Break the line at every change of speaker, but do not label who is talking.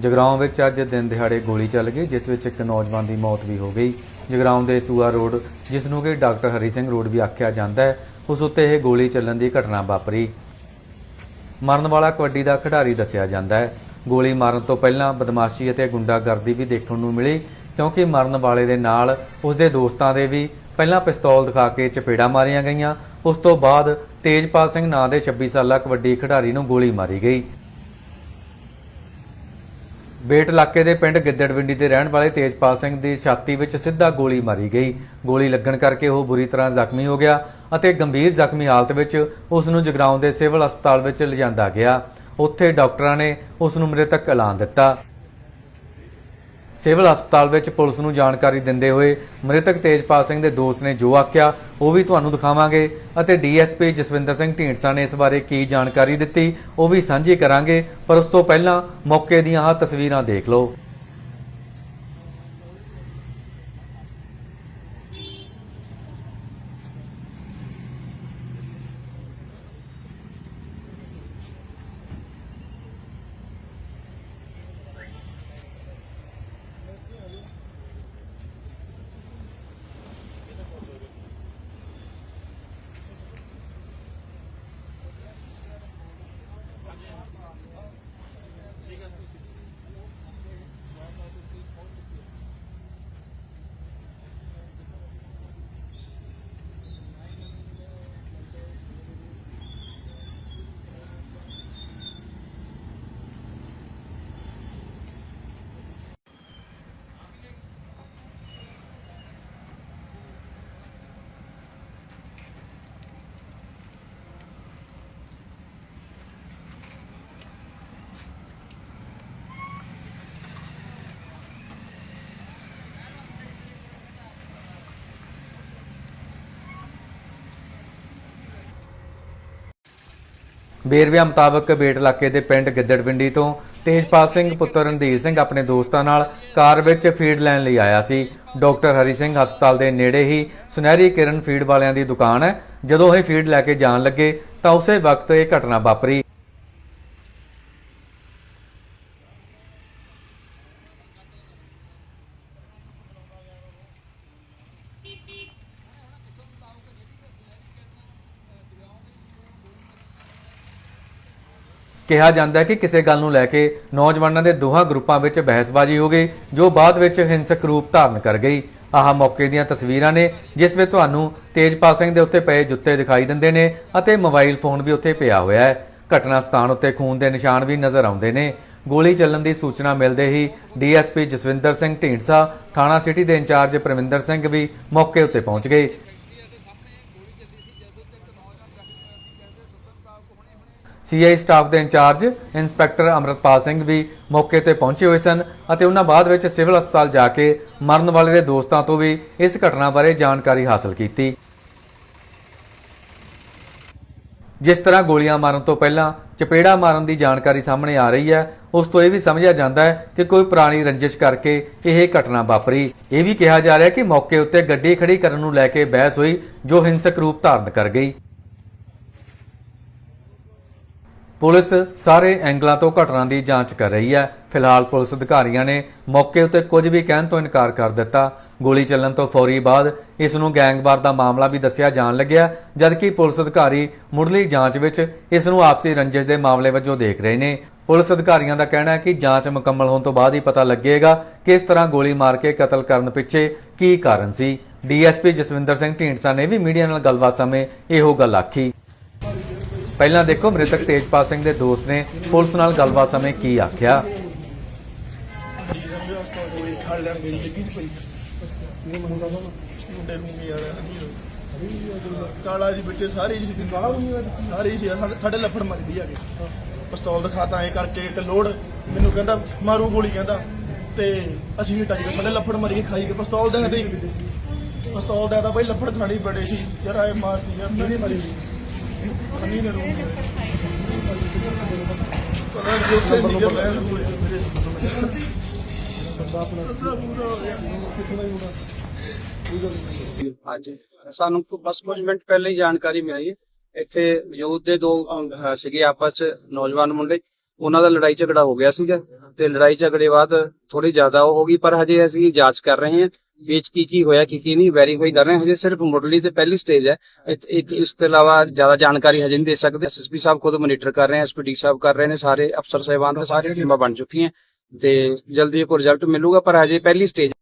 ਜਗਰਾਉਂ ਵਿੱਚ ਅੱਜ ਦਿਨ ਦਿਹਾੜੇ ਗੋਲੀ ਚੱਲ ਗਈ, ਜਿਸ ਵਿੱਚ ਇੱਕ ਨੌਜਵਾਨ ਦੀ ਮੌਤ ਵੀ ਹੋ ਗਈ। ਜਗਰਾਉਂ ਦੇ ਸੂਆ ਰੋਡ, ਜਿਸ ਨੂੰ ਕਿ ਡਾਕਟਰ ਹਰੀ ਸਿੰਘ ਰੋਡ ਵੀ ਆਖਿਆ ਜਾਂਦਾ ਹੈ, ਉਸ ਉੱਤੇ ਇਹ ਗੋਲੀ ਚੱਲਣ ਦੀ ਘਟਨਾ ਵਾਪਰੀ। ਮਰਨ ਵਾਲਾ ਕਬੱਡੀ ਦਾ ਖਿਡਾਰੀ ਦੱਸਿਆ ਜਾਂਦਾ ਹੈ। ਗੋਲੀ ਮਾਰਨ ਤੋਂ ਪਹਿਲਾਂ ਬਦਮਾਸ਼ੀ ਅਤੇ ਗੁੰਡਾਗਰਦੀ ਵੀ ਦੇਖਣ ਨੂੰ ਮਿਲੀ, ਕਿਉਂਕਿ ਮਰਨ ਵਾਲੇ ਦੇ ਨਾਲ ਉਸ ਦੇ ਦੋਸਤਾਂ ਦੇ ਵੀ ਪਹਿਲਾਂ ਪਿਸਤੌਲ ਦਿਖਾ ਕੇ ਚਪੇੜਾ ਮਾਰੀਆਂ ਗਈਆਂ। ਉਸ ਤੋਂ ਬਾਅਦ ਤੇਜਪਾਲ ਸਿੰਘ ਨਾਂ ਦੇ 26 ਸਾਲਾ ਕਬੱਡੀ ਖਿਡਾਰੀ ਨੂੰ ਗੋਲੀ ਮਾਰੀ ਗਈ। ਬੇਟ ਇਲਾਕੇ ਦੇ ਪਿੰਡ ਗਿੱਦੜਵਿੰਡੀ ਦੇ ਰਹਿਣ ਵਾਲੇ ਤੇਜਪਾਲ ਸਿੰਘ ਦੀ ਛਾਤੀ ਵਿੱਚ ਸਿੱਧਾ ਗੋਲੀ ਮਾਰੀ ਗਈ। ਗੋਲੀ ਲੱਗਣ ਕਰਕੇ ਉਹ ਬੁਰੀ ਤਰ੍ਹਾਂ ਜ਼ਖਮੀ ਹੋ ਗਿਆ ਅਤੇ ਗੰਭੀਰ ਜ਼ਖਮੀ ਹਾਲਤ ਵਿੱਚ ਉਸ ਨੂੰ ਜਗਰਾਉਂ ਦੇ ਸਿਵਲ ਹਸਪਤਾਲ ਵਿੱਚ ਲਿਜਾਂਦਾ ਗਿਆ। ਉੱਥੇ ਡਾਕਟਰਾਂ ਨੇ ਉਸ ਨੂੰ ਮ੍ਰਿਤਕ ਐਲਾਨ ਦਿੱਤਾ। ਸਿਵਲ ਹਸਪਤਾਲ ਵਿੱਚ ਪੁਲਿਸ ਨੂੰ ਜਾਣਕਾਰੀ ਦਿੰਦੇ ਹੋਏ ਮ੍ਰਿਤਕ ਤੇਜਪਾਲ ਸਿੰਘ ਦੇ ਦੋਸਤ ਨੇ ਜੋ ਆਖਿਆ, ਉਹ ਵੀ ਤੁਹਾਨੂੰ ਦਿਖਾਵਾਂਗੇ ਅਤੇ ਡੀਐਸਪੀ ਜਸਵਿੰਦਰ ਸਿੰਘ ਢੀਂਡਸਾ ਨੇ ਇਸ ਬਾਰੇ ਕੀ ਜਾਣਕਾਰੀ ਦਿੱਤੀ, ਉਹ ਵੀ ਸਾਂਝੀ ਕਰਾਂਗੇ, ਪਰ ਉਸ ਤੋਂ ਪਹਿਲਾਂ ਮੌਕੇ ਦੀਆਂ ਆਹ ਤਸਵੀਰਾਂ ਦੇਖ ਲਓ। ਵੇਰਵਿਆਂ ਮੁਤਾਬਕ ਬੇਟ ਇਲਾਕੇ ਦੇ ਪਿੰਡ ਗਿੱਦੜਵਿੰਡੀ ਤੋਂ ਤੇਜਪਾਲ ਸਿੰਘ ਪੁੱਤਰ ਰਣਧੀਰ ਸਿੰਘ ਆਪਣੇ ਦੋਸਤਾਂ ਨਾਲ ਕਾਰ ਵਿੱਚ ਫੀਡ ਲੈਣ ਲਈ ਆਇਆ ਸੀ। ਡਾਕਟਰ ਹਰੀ ਸਿੰਘ ਹਸਪਤਾਲ ਦੇ ਨੇੜੇ ਹੀ ਸੁਨਹਿਰੀ ਕਿਰਨ ਫੀਡ ਵਾਲਿਆਂ ਦੀ ਦੁਕਾਨ ਹੈ। ਜਦੋਂ ਇਹ ਫੀਡ ਲੈ ਕੇ ਜਾਣ ਲੱਗੇ ਤਾਂ ਉਸੇ ਵਕਤ ਇਹ ਘਟਨਾ ਵਾਪਰੀ। ਕਿਹਾ ਜਾਂਦਾ ਹੈ ਕਿ ਕਿਸੇ ਗੱਲ ਨੂੰ ਲੈ ਕੇ ਨੌਜਵਾਨਾਂ ਦੇ ਦੋਹਾਂ ਗਰੁੱਪਾਂ ਵਿੱਚ ਬਹਿਸਬਾਜ਼ੀ ਹੋ ਗਈ, ਜੋ ਬਾਅਦ ਵਿੱਚ ਹਿੰਸਕ ਰੂਪ ਧਾਰਨ ਕਰ ਗਈ। ਆਹ ਮੌਕੇ ਦੀਆਂ ਤਸਵੀਰਾਂ ਨੇ, ਜਿਸ ਵਿੱਚ ਤੁਹਾਨੂੰ ਤੇਜਪਾਲ ਸਿੰਘ ਦੇ ਉੱਤੇ ਪਏ ਜੁੱਤੇ ਦਿਖਾਈ ਦਿੰਦੇ ਨੇ ਅਤੇ ਮੋਬਾਈਲ ਫੋਨ ਵੀ ਉੱਥੇ ਪਿਆ ਹੋਇਆ ਹੈ। ਘਟਨਾ ਸਥਾਨ ਉੱਤੇ ਖੂਨ ਦੇ ਨਿਸ਼ਾਨ ਵੀ ਨਜ਼ਰ ਆਉਂਦੇ ਨੇ। ਗੋਲੀ ਚੱਲਣ ਦੀ ਸੂਚਨਾ ਮਿਲਦੇ ਹੀ ਡੀਐਸਪੀ ਜਸਵਿੰਦਰ ਸਿੰਘ ਢੀਂਡਸਾ, ਥਾਣਾ ਸਿਟੀ ਦੇ ਇੰਚਾਰਜ ਪ੍ਰਵਿੰਦਰ ਸਿੰਘ ਵੀ ਮੌਕੇ ਉੱਤੇ ਪਹੁੰਚ ਗਏ। ਸੀਆਈ ਸਟਾਫ ਦੇ ਇੰਚਾਰਜ, ਇੰਸਪੈਕਟਰ ਅਮਰਤਪਾਲ ਸਿੰਘ ਵੀ ਮੌਕੇ ਤੇ ਪਹੁੰਚੇ ਹੋਏ ਸਨ ਅਤੇ ਉਹਨਾਂ ਬਾਅਦ ਵਿੱਚ ਸਿਵਲ ਹਸਪਤਾਲ ਜਾ ਕੇ ਮਰਨ ਵਾਲੇ ਦੇ ਦੋਸਤਾਂ ਤੋਂ ਵੀ ਇਸ ਘਟਨਾ ਬਾਰੇ ਜਾਣਕਾਰੀ ਹਾਸਲ ਕੀਤੀ। ਜਿਸ ਤਰ੍ਹਾਂ ਗੋਲੀਆਂ ਮਾਰਨ ਤੋਂ ਪਹਿਲਾਂ ਚਪੇੜਾ ਮਾਰਨ ਦੀ ਜਾਣਕਾਰੀ ਸਾਹਮਣੇ ਆ ਰਹੀ ਹੈ, ਉਸ ਤੋਂ ਇਹ ਵੀ ਸਮਝਿਆ ਜਾਂਦਾ ਹੈ ਕਿ ਕੋਈ ਪੁਰਾਣੀ ਰੰਜਿਸ਼ ਕਰਕੇ ਇਹ ਘਟਨਾ ਵਾਪਰੀ। ਇਹ ਵੀ ਕਿਹਾ ਜਾ ਰਿਹਾ ਕਿ ਮੌਕੇ ਉੱਤੇ ਗੱਡੀ ਖੜੀ ਕਰਨ ਨੂੰ ਲੈ ਕੇ ਬਹਿਸ ਹੋਈ, ਜੋ ਹਿੰਸਕ ਰੂਪ ਧਾਰਨ ਕਰ ਗਈ। ਪੁਲਿਸ ਸਾਰੇ ਐਂਗਲਾਂ ਤੋਂ ਘਟਨਾ ਦੀ ਜਾਂਚ ਕਰ ਰਹੀ ਹੈ। ਫਿਲਹਾਲ ਪੁਲਿਸ ਅਧਿਕਾਰੀਆਂ ਨੇ ਮੌਕੇ ਉੱਤੇ ਕੁਝ ਵੀ ਕਹਿਣ ਤੋਂ ਇਨਕਾਰ ਕਰ ਦਿੱਤਾ। ਗੋਲੀ ਚੱਲਣ ਤੋਂ ਫੌਰੀ ਬਾਅਦ ਇਸ ਨੂੰ ਗੈਂਗਵਾਰ ਦਾ ਮਾਮਲਾ ਵੀ ਦੱਸਿਆ ਜਾਣ ਲੱਗਿਆ, ਜਦਕਿ ਪੁਲਿਸ ਅਧਿਕਾਰੀ ਮੁੱਢਲੀ ਜਾਂਚ ਵਿੱਚ ਇਸ ਨੂੰ ਆਪਸੀ ਰੰਜਿਸ਼ ਦੇ ਮਾਮਲੇ ਵਜੋਂ ਦੇਖ ਰਹੇ ਨੇ। ਪੁਲਿਸ ਅਧਿਕਾਰੀਆਂ ਦਾ ਕਹਿਣਾ ਹੈ ਕਿ ਜਾਂਚ ਮੁਕੰਮਲ ਹੋਣ ਤੋਂ ਬਾਅਦ ਹੀ ਪਤਾ ਲੱਗੇਗਾ ਕਿ ਇਸ ਤਰ੍ਹਾਂ ਗੋਲੀ ਮਾਰ ਕੇ ਕਤਲ ਕਰਨ ਪਿੱਛੇ ਕੀ ਕਾਰਨ ਸੀ। ਡੀਐਸਪੀ ਜਸਵਿੰਦਰ ਸਿੰਘ ਢੀਂਡਸਾ ਨੇ ਵੀ ਮੀਡੀਆ ਨਾਲ ਗੱਲਬਾਤ ਸਮੇਂ ਇਹੋ ਗੱਲ ਆਖੀ। ਪਹਿਲਾਂ ਦੇਖੋ, ਮ੍ਰਿਤਕ ਤੇਜਪਾਲ ਸਿੰਘ ਦੇ ਦੋਸਤ ਨੇ ਪੁਲਿਸ ਨਾਲ ਗੱਲਬਾਤ ਸਮੇਂ ਕੀ ਆਖਿਆ?
ਕਾਲਾ ਜੀ ਬੱਚੇ ਸਾਰੇ ਹੀ ਸਾਰੇ ਹੀ ਸਾਡੇ- ਲੱਫੜ ਮਰਦੀ ਆ ਕੇ ਪਿਸਤੌਲ ਦਿਖਾਤਾ ਐ ਕਰਕੇ ਇੱਕ ਲੋੜ, ਮੈਨੂੰ ਕਹਿੰਦਾ, ਮਾਰੂ ਗੋਲੀ ਕਹਿੰਦਾ, ਤੇ ਅਸੀਂ ਵੀ ਟਾਈ ਸਾਡੇ ਲੱਫੜ ਮਰੀ ਕੇ ਖਾਈ ਗਏ, ਪਿਸਤੌਲ ਦੇਖਦੇ ਦੇ ਪਿਸਤੌਲ ਦੇ ਬਈ ਲੱਫੜ ਖਾਣੀ ਬੜੇ ਸੀ, ਯਾਰ ਐ ਮਾਰਦੀ ਯਾਰ ਨਹੀਂ ਮਰੀ ਅੰਨੀ ਨੇ ਰੂਮ ਪਤਾ ਨਹੀਂ ਉੱਥੇ ਸੀ ਯਾਰ ਬੰਦਾ ਆਪਣਾ ਪੂਰਾ ਹੋ ਗਿਆ
ਅੱਜ ਸਾਨੂੰ ਬਸ ਕੁਝ ਮਿੰਟ ਪਹਿਲਾਂ ਹੀ ਜਾਣਕਾਰੀ ਮਿਲੀ ਹੈ। ਇੱਥੇ ਯੂਥ ਦੇ ਦੋ ਸੀਗੇ ਆਪਸ ਚ ਨੌਜਵਾਨ ਮੁੰਡੇ। ਉਹਨਾਂ ਦਾ ਲੜਾਈ ਝਗੜਾ ਹੋ ਗਿਆ ਸੀਗਾ ਤੇ ਲੜਾਈ ਝਗੜੇ ਬਾਅਦ ਥੋੜੀ ਜ਼ਿਆਦਾ ਉਹ ਹੋ ਗਈ, ਪਰ ਹਜੇ ਅਸੀਂ ਜਾਂਚ ਕਰ ਰਹੇ ਹਾਂ। ਵਿੱਚ ਕੀ ਕੀ ਹੋਇਆ, ਕੀ ਕੀ ਨਹੀਂ ਵੈਰੀਫਾਈ ਕਰ ਰਹੇ ਹਜੇ ਸਿਰਫ ਮੁੱਢਲੀ ਤੇ ਪਹਿਲੀ ਸਟੇਜ ਹੈ। ਇਹ- ਇਸ ਤੋਂ ਇਲਾਵਾ ਜ਼ਿਆਦਾ ਜਾਣਕਾਰੀ ਹਜੇ ਨਹੀਂ ਦੇ ਸਕਦੇ। ਐਸਐਸਪੀ ਸਾਹਿਬ ਖੁਦ ਮੋਨੀਟਰ ਕਰ ਰਹੇ ਹਨ ਐਸਪੀਡੀ ਸਾਹਿਬ ਕਰ ਰਹੇ ਨੇ, ਸਾਰੇ ਅਫਸਰ, ਸਾਹਿਬਾਨ ਸਾਰੀਆਂ ਟੀਮਾਂ ਬਣ ਚੁੱਕੀਆਂ। ਤੇ ਜਲਦੀ ਇੱਕ ਰਿਜ਼ਲਟ ਮਿਲੂਗਾ, ਪਰ ਹਜੇ ਪਹਿਲੀ ਸਟੇਜ